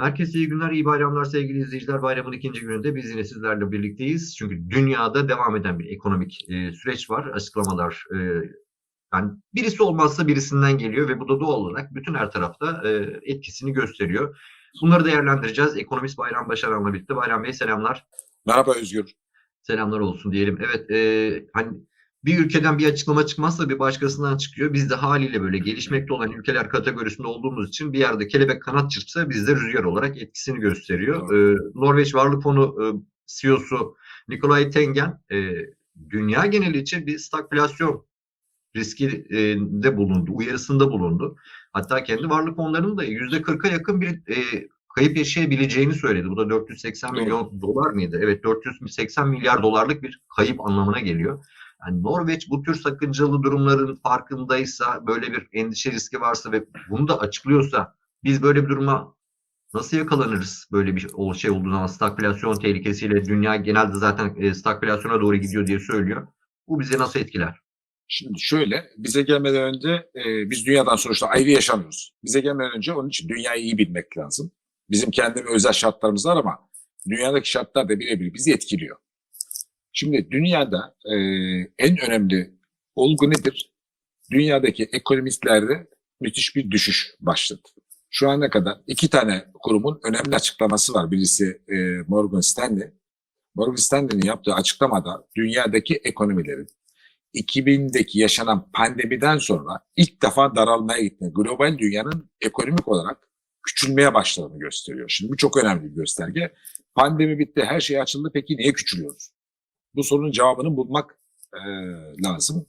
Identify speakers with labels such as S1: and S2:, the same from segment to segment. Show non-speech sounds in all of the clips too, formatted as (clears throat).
S1: Herkese iyi günler, iyi bayramlar sevgili izleyiciler. Bayramın ikinci gününde biz yine sizlerle birlikteyiz. Çünkü dünyada devam eden bir ekonomik e, süreç var. Açıklamalar e, yani birisi olmazsa birisinden geliyor ve bu da doğal olarak bütün her tarafta e, etkisini gösteriyor. Bunları değerlendireceğiz. Ekonomist Bayram Başaran'la birlikte. Bayram Bey selamlar.
S2: Merhaba Özgür.
S1: Selamlar olsun diyelim. Evet, e, hani bir ülkeden bir açıklama çıkmazsa bir başkasından çıkıyor. Biz de haliyle böyle gelişmekte olan ülkeler kategorisinde olduğumuz için bir yerde kelebek kanat çırpsa bizde rüzgar olarak etkisini gösteriyor. Ee, Norveç Varlık Fonu e, CEO'su Nikolay Tengen e, dünya geneli için bir stagflasyon riski e, de bulundu, uyarısında bulundu. Hatta kendi varlık fonlarının da yüzde 40'a yakın bir e, kayıp yaşayabileceğini söyledi. Bu da 480
S2: Doğru.
S1: milyon dolar mıydı? Evet 480 milyar dolarlık bir kayıp anlamına geliyor. Yani Norveç bu tür sakıncalı durumların farkındaysa, böyle bir endişe riski varsa ve bunu da açıklıyorsa biz böyle bir duruma nasıl yakalanırız böyle bir şey olduğu zaman stagflasyon tehlikesiyle dünya genelde zaten e, stagflasyona doğru gidiyor diye söylüyor. Bu bizi nasıl etkiler?
S2: Şimdi şöyle, bize gelmeden önce e, biz dünyadan sonuçta ayrı yaşamıyoruz. Bize gelmeden önce onun için dünyayı iyi bilmek lazım. Bizim kendi özel şartlarımız var ama dünyadaki şartlar da birebir bizi etkiliyor. Şimdi dünyada e, en önemli olgu nedir? Dünyadaki ekonomistlerde müthiş bir düşüş başladı. Şu ana kadar iki tane kurumun önemli açıklaması var. Birisi e, Morgan Stanley. Morgan Stanley'nin yaptığı açıklamada dünyadaki ekonomilerin 2000'deki yaşanan pandemiden sonra ilk defa daralmaya gitti. Global dünyanın ekonomik olarak küçülmeye başladığını gösteriyor. Şimdi bu çok önemli bir gösterge. Pandemi bitti, her şey açıldı. Peki niye küçülüyoruz? Bu sorunun cevabını bulmak e, lazım.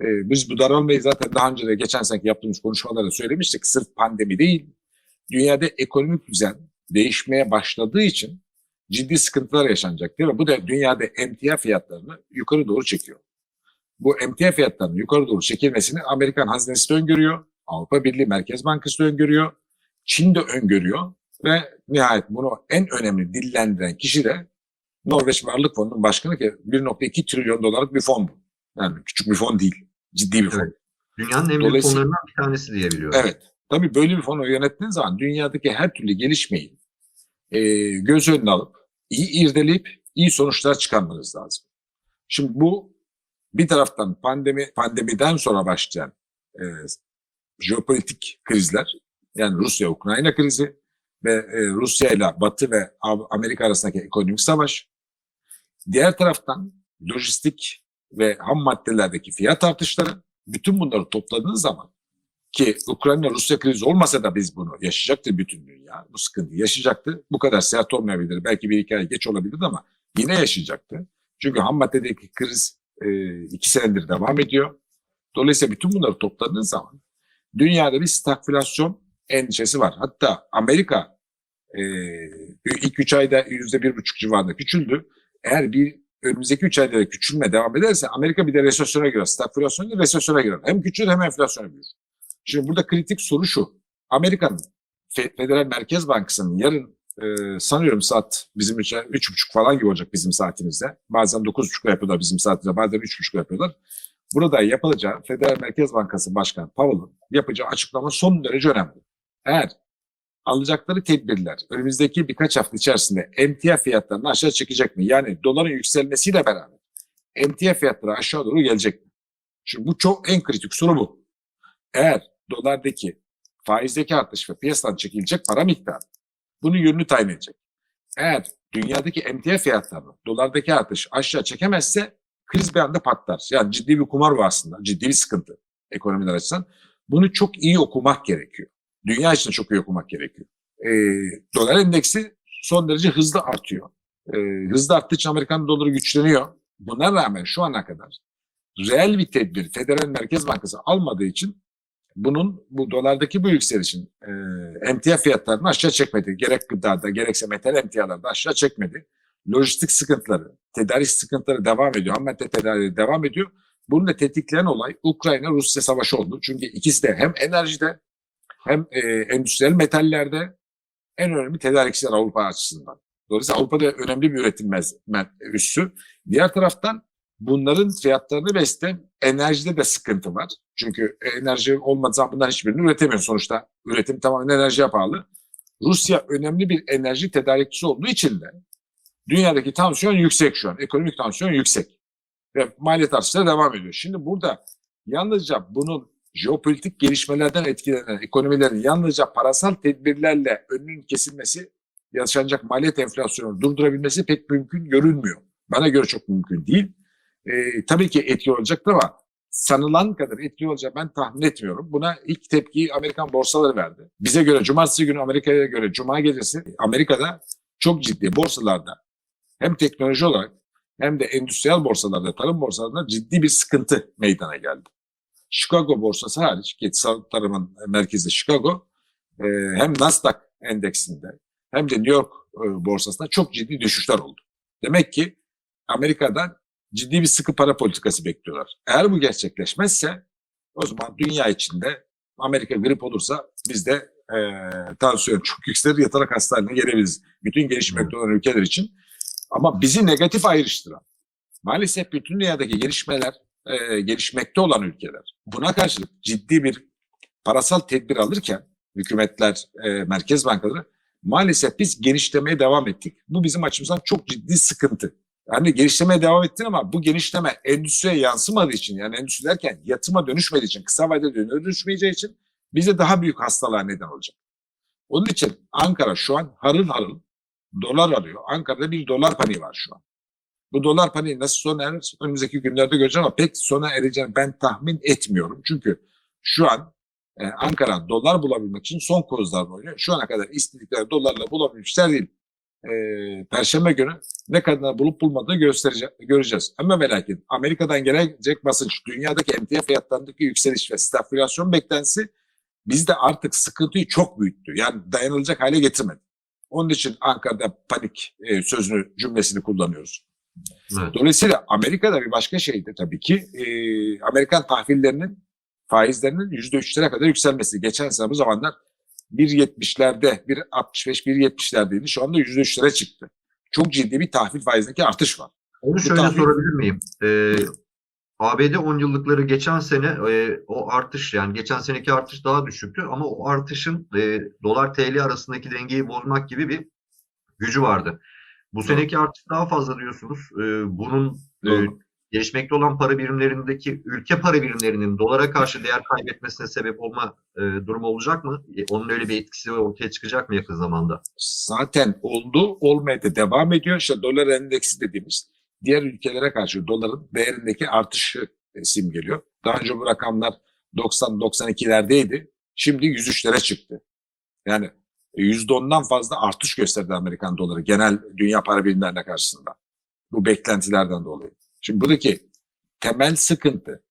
S2: E, biz bu daralmayı zaten daha önce de geçen seneki yaptığımız konuşmalarda söylemiştik. Sırf pandemi değil, dünyada ekonomik düzen değişmeye başladığı için ciddi sıkıntılar yaşanacak değil mi? Bu da dünyada emtia fiyatlarını yukarı doğru çekiyor. Bu emtia fiyatlarının yukarı doğru çekilmesini Amerikan hazinesi de öngörüyor. Avrupa Birliği Merkez Bankası da öngörüyor. Çin de öngörüyor. Ve nihayet bunu en önemli dillendiren kişi de Norveç Varlık Fonu'nun başkanı ki 1.2 trilyon dolarlık bir fon bu. Yani küçük bir fon değil. Ciddi bir fon.
S1: Evet. Dünyanın en büyük fonlarından bir tanesi diyebiliyorum.
S2: Evet. Tabii böyle bir fonu yönettiğin zaman dünyadaki her türlü gelişmeyi e, göz önüne alıp iyi irdeleyip iyi sonuçlar çıkarmanız lazım. Şimdi bu bir taraftan pandemi pandemiden sonra başlayan e, jeopolitik krizler yani Rusya-Ukrayna krizi ve e, Rusya ile Batı ve Amerika arasındaki ekonomik savaş. Diğer taraftan lojistik ve ham maddelerdeki fiyat artışları bütün bunları topladığınız zaman ki Ukrayna-Rusya krizi olmasa da biz bunu yaşayacaktı bütün dünya. Bu sıkıntıyı yaşayacaktı. Bu kadar sert olmayabilir. Belki bir iki ay geç olabilirdi ama yine yaşayacaktı. Çünkü ham maddedeki kriz e, iki senedir devam ediyor. Dolayısıyla bütün bunları topladığınız zaman dünyada bir stagflasyon endişesi var. Hatta Amerika e, ilk üç ayda yüzde bir buçuk civarında küçüldü. Eğer bir önümüzdeki üç ayda da küçülme devam ederse Amerika bir de resesyona girer. Stagflasyon değil resesyona girer. Hem küçülür hem enflasyona büyür. Şimdi burada kritik soru şu. Amerika'nın Fe- Federal Merkez Bankası'nın yarın e, sanıyorum saat bizim için üç buçuk falan gibi olacak bizim saatimizde. Bazen dokuz buçukta yapıyorlar bizim saatimizde, bazen üç buçukta yapıyorlar. Burada yapılacağı Federal Merkez Bankası Başkanı Powell'ın yapacağı açıklama son derece önemli. Eğer alacakları tedbirler önümüzdeki birkaç hafta içerisinde emtia fiyatlarını aşağı çekecek mi? Yani doların yükselmesiyle beraber emtia fiyatları aşağı doğru gelecek mi? Şimdi bu çok en kritik soru bu. Eğer dolardaki faizdeki artış ve piyasadan çekilecek para miktarı bunun yönünü tayin edecek. Eğer dünyadaki emtia fiyatlarını dolardaki artış aşağı çekemezse kriz bir anda patlar. Yani ciddi bir kumar var aslında. Ciddi bir sıkıntı ekonomiler açısından. Bunu çok iyi okumak gerekiyor. Dünya için çok iyi okumak gerekiyor. Ee, dolar endeksi son derece hızlı artıyor. Ee, hızlı arttığı için Amerikan doları güçleniyor. Buna rağmen şu ana kadar reel bir tedbir Federal Merkez Bankası almadığı için bunun bu dolardaki bu yükselişin e, emtia fiyatlarını aşağı çekmedi. Gerek gıdada gerekse metal emtialarda aşağı çekmedi. Lojistik sıkıntıları, tedarik sıkıntıları devam ediyor. Ham madde tedariği devam ediyor. Bunu da tetikleyen olay Ukrayna-Rusya savaşı oldu. Çünkü ikisi de hem enerjide hem e, endüstriyel metallerde en önemli tedarikçiler Avrupa açısından. Dolayısıyla Avrupa'da önemli bir üretim üssü. Diğer taraftan bunların fiyatlarını besleyen enerjide de sıkıntı var. Çünkü enerji olmadığı zaman bunların hiçbirini üretemiyor sonuçta. Üretim tamamen enerjiye bağlı. Rusya önemli bir enerji tedarikçisi olduğu için de dünyadaki tansiyon yüksek şu an. Ekonomik tansiyon yüksek. Ve maliyet artışları devam ediyor. Şimdi burada yalnızca bunun jeopolitik gelişmelerden etkilenen ekonomilerin yalnızca parasal tedbirlerle önünün kesilmesi, yaşanacak maliyet enflasyonu durdurabilmesi pek mümkün görünmüyor. Bana göre çok mümkün değil. Ee, tabii ki etki olacaktır ama sanılan kadar etki olacak ben tahmin etmiyorum. Buna ilk tepkiyi Amerikan borsaları verdi. Bize göre cumartesi günü Amerika'ya göre cuma gecesi Amerika'da çok ciddi borsalarda hem teknoloji olarak hem de endüstriyel borsalarda, tarım borsalarında ciddi bir sıkıntı meydana geldi. Chicago borsası hariç, ki tarımın merkezi Chicago, e, hem Nasdaq endeksinde hem de New York e, borsasında çok ciddi düşüşler oldu. Demek ki Amerika'dan ciddi bir sıkı para politikası bekliyorlar. Eğer bu gerçekleşmezse o zaman dünya içinde Amerika grip olursa biz de e, tansiyon çok yükselir yatarak hastaneye gelebiliriz. Bütün gelişmekte olan ülkeler için. Ama bizi negatif ayrıştıran maalesef bütün dünyadaki gelişmeler e, gelişmekte olan ülkeler buna karşılık ciddi bir parasal tedbir alırken hükümetler, e, merkez bankaları maalesef biz genişlemeye devam ettik. Bu bizim açımızdan çok ciddi sıkıntı. Yani genişlemeye devam ettin ama bu genişleme endüstriye yansımadığı için yani endüstri derken yatıma dönüşmediği için kısa vadede dönüşmeyeceği için bize daha büyük hastalığa neden olacak. Onun için Ankara şu an harıl harıl dolar arıyor. Ankara'da bir dolar paniği var şu an. Bu dolar paniği nasıl sona erer? Önümüzdeki günlerde göreceğim ama pek sona ereceğini ben tahmin etmiyorum. Çünkü şu an e, Ankara dolar bulabilmek için son kozlarla oynuyor. Şu ana kadar istedikleri dolarla bulabilmişler değil. E, Perşembe günü ne kadar bulup bulmadığını göreceğiz. Ama ve lakin Amerika'dan gelecek basınç, dünyadaki emtia fiyatlarındaki yükseliş ve stagflasyon beklentisi bizde artık sıkıntıyı çok büyüttü. Yani dayanılacak hale getirmedi. Onun için Ankara'da panik e, sözünü, cümlesini kullanıyoruz.
S1: Evet.
S2: Dolayısıyla Amerika'da bir başka şey de tabii ki e, Amerikan tahvillerinin faizlerinin yüzde üçlere kadar yükselmesi. Geçen sene bu zamanlar 1.70'lerde, 1.65, 1.70'lerdeydi. Şu anda yüzde üçlere çıktı. Çok ciddi bir tahvil faizindeki artış var.
S1: Onu şöyle
S2: tahvil-
S1: sorabilir miyim? Ee, ABD 10 yıllıkları geçen sene e, o artış yani geçen seneki artış daha düşüktü ama o artışın e, dolar TL arasındaki dengeyi bozmak gibi bir gücü vardı. Bu
S2: Doğru.
S1: seneki artış daha fazla diyorsunuz. Ee, bunun e,
S2: Doğru.
S1: gelişmekte olan para birimlerindeki ülke para birimlerinin dolara karşı değer kaybetmesine sebep olma e, durumu olacak mı? E, onun öyle bir etkisi ortaya çıkacak mı yakın zamanda?
S2: Zaten oldu, olmaya da devam ediyor. İşte dolar endeksi dediğimiz diğer ülkelere karşı doların değerindeki artışı e, simgeliyor. Daha önce bu rakamlar 90-92'lerdeydi. Şimdi 103'lere çıktı. Yani %10'dan fazla artış gösterdi Amerikan doları genel dünya para birimlerine karşısında. Bu beklentilerden dolayı. Şimdi buradaki temel sıkıntı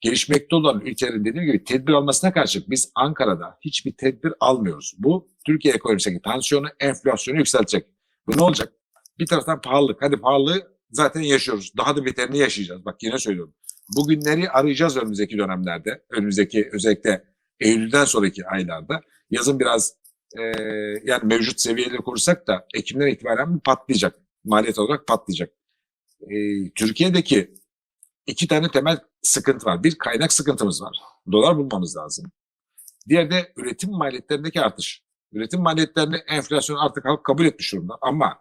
S2: gelişmekte olan ülkelerin dediğim gibi tedbir almasına karşılık biz Ankara'da hiçbir tedbir almıyoruz. Bu Türkiye ekonomisindeki tansiyonu, enflasyonu yükseltecek. Bu ne olacak? Bir taraftan pahalılık. Hadi pahalılığı zaten yaşıyoruz. Daha da beterini yaşayacağız. Bak yine söylüyorum. Bugünleri arayacağız önümüzdeki dönemlerde. Önümüzdeki özellikle Eylül'den sonraki aylarda. Yazın biraz e, yani mevcut seviyeleri kursak da Ekim'den itibaren bu patlayacak. Maliyet olarak patlayacak. E, Türkiye'deki iki tane temel sıkıntı var. Bir kaynak sıkıntımız var. Dolar bulmamız lazım. Diğer de üretim maliyetlerindeki artış. Üretim maliyetlerini enflasyon artık halk kabul etmiş durumda. Ama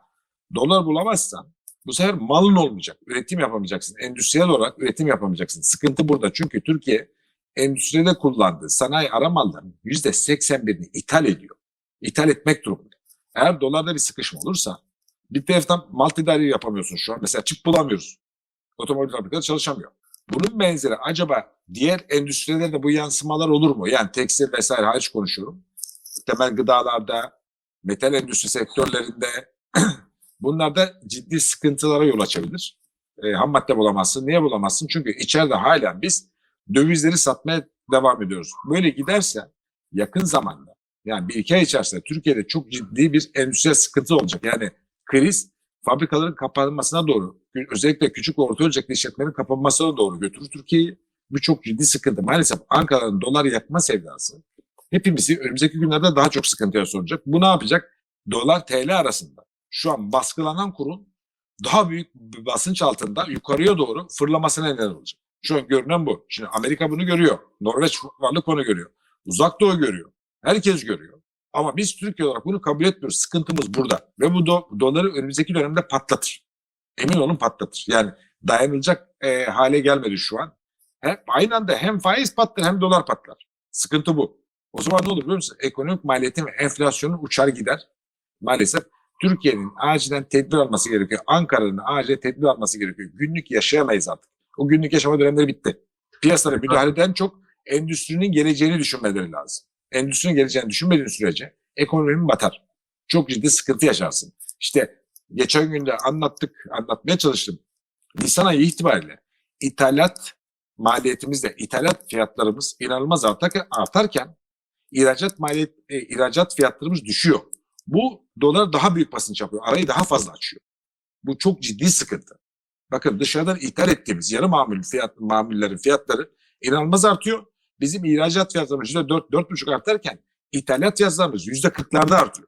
S2: dolar bulamazsan bu sefer malın olmayacak. Üretim yapamayacaksın. Endüstriyel olarak üretim yapamayacaksın. Sıkıntı burada. Çünkü Türkiye endüstride kullandığı sanayi ara mallarının %81'ini ithal ediyor. İthal etmek durumunda. Eğer dolarda bir sıkışma olursa bir taraftan mal tedariği yapamıyorsun şu an. Mesela çip bulamıyoruz. Otomobil fabrikaları çalışamıyor. Bunun benzeri acaba diğer endüstrilerde bu yansımalar olur mu? Yani tekstil vesaire hariç konuşuyorum. Temel gıdalarda, metal endüstri sektörlerinde (clears throat) bunlarda ciddi sıkıntılara yol açabilir. E, ham madde bulamazsın. Niye bulamazsın? Çünkü içeride hala biz dövizleri satmaya devam ediyoruz. Böyle giderse yakın zamanda yani bir iki ay içerisinde Türkiye'de çok ciddi bir endüstriyel sıkıntı olacak. Yani kriz fabrikaların kapanmasına doğru, özellikle küçük ve orta ölçekli işletmelerin kapanmasına doğru götürür Türkiye'yi. Bu çok ciddi sıkıntı. Maalesef Ankara'nın dolar yakma sevdası hepimizi önümüzdeki günlerde daha çok sıkıntıya soracak. Bu ne yapacak? Dolar TL arasında şu an baskılanan kurun daha büyük bir basınç altında yukarıya doğru fırlamasına neden olacak. Şu an görünen bu. Şimdi Amerika bunu görüyor. Norveç varlık onu görüyor. Uzak Doğu görüyor. Herkes görüyor. Ama biz Türkiye olarak bunu kabul etmiyoruz. Sıkıntımız burada. Ve bu do- doları önümüzdeki dönemde patlatır. Emin olun patlatır. Yani dayanılacak e, hale gelmedi şu an. Hem, aynı anda hem faiz patlar hem dolar patlar. Sıkıntı bu. O zaman ne olur biliyor musun? Ekonomik maliyetin ve enflasyonun uçar gider. Maalesef Türkiye'nin acilen tedbir alması gerekiyor. Ankara'nın acil tedbir alması gerekiyor. Günlük yaşayamayız artık. O günlük yaşama dönemleri bitti. Piyasalara müdahaleden çok endüstrinin geleceğini düşünmeleri lazım. Endüstrinin geleceğini düşünmediğin sürece ekonominin batar. Çok ciddi sıkıntı yaşarsın. İşte geçen günde anlattık, anlatmaya çalıştım. Nisan ayı itibariyle ithalat maliyetimizde, ithalat fiyatlarımız inanılmaz artarken, artarken ihracat maliyet, e, ihracat fiyatlarımız düşüyor. Bu dolar daha büyük basınç yapıyor. Arayı daha fazla açıyor. Bu çok ciddi sıkıntı. Bakın dışarıdan ithal ettiğimiz yarı mamul fiyat, mamullerin fiyatları inanılmaz artıyor. Bizim ihracat fiyatlarımız yüzde dört, dört buçuk artarken ithalat fiyatlarımız yüzde kırklarda artıyor.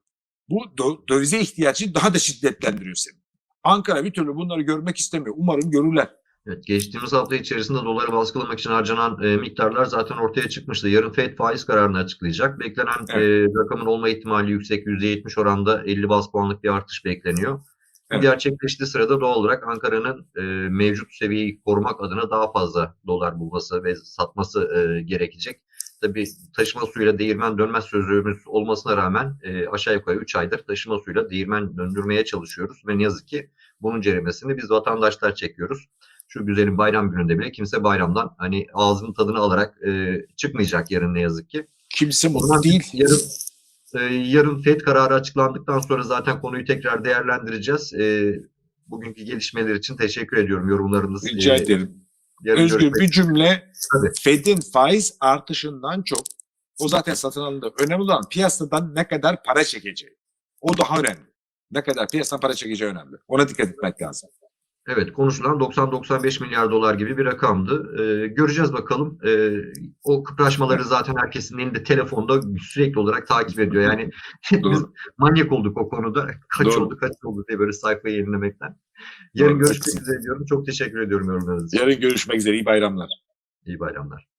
S2: Bu dövize ihtiyacı daha da şiddetlendiriyor seni. Ankara bir türlü bunları görmek istemiyor. Umarım görürler.
S1: Evet, geçtiğimiz hafta içerisinde doları baskılamak için harcanan e, miktarlar zaten ortaya çıkmıştı. Yarın FED faiz kararını açıklayacak. Beklenen e, rakamın olma ihtimali yüksek. %70 oranda 50 bas puanlık bir artış bekleniyor.
S2: Evet.
S1: gerçekleştiği sırada doğal olarak Ankara'nın e, mevcut seviyeyi korumak adına daha fazla dolar bulması ve satması e, gerekecek. Tabii taşıma suyuyla değirmen dönmez sözlüğümüz olmasına rağmen e, aşağı yukarı 3 aydır taşıma suyuyla değirmen döndürmeye çalışıyoruz. Ve ne yazık ki bunun ceremesini biz vatandaşlar çekiyoruz şu güzelim bayram gününde bile kimse bayramdan hani ağzının tadını alarak e, çıkmayacak yarın ne yazık ki.
S2: Kimse mutlu değil.
S1: Yarın, yarın FED kararı açıklandıktan sonra zaten konuyu tekrar değerlendireceğiz. E, bugünkü gelişmeler için teşekkür ediyorum yorumlarınız.
S2: Rica
S1: e,
S2: ederim.
S1: yarın
S2: Özgür
S1: görüşmek
S2: bir cümle
S1: Tabii.
S2: Fed'in faiz artışından çok o zaten satın alındı. Önemli olan piyasadan ne kadar para çekeceği. O daha önemli. Ne kadar piyasadan para çekeceği önemli. Ona dikkat etmek lazım.
S1: Evet konuşulan 90-95 milyar dolar gibi bir rakamdı. Ee, göreceğiz bakalım. Ee, o kıpraşmaları zaten herkesin elinde telefonda sürekli olarak takip ediyor. Yani (laughs)
S2: Doğru.
S1: manyak olduk o konuda. Kaç
S2: Doğru.
S1: oldu kaç oldu diye böyle sayfayı yenilemekten. Yarın
S2: Doğru.
S1: görüşmek üzere diyorum. Çok teşekkür ediyorum yorumlarınız için.
S2: Yarın görüşmek üzere. İyi bayramlar.
S1: İyi bayramlar.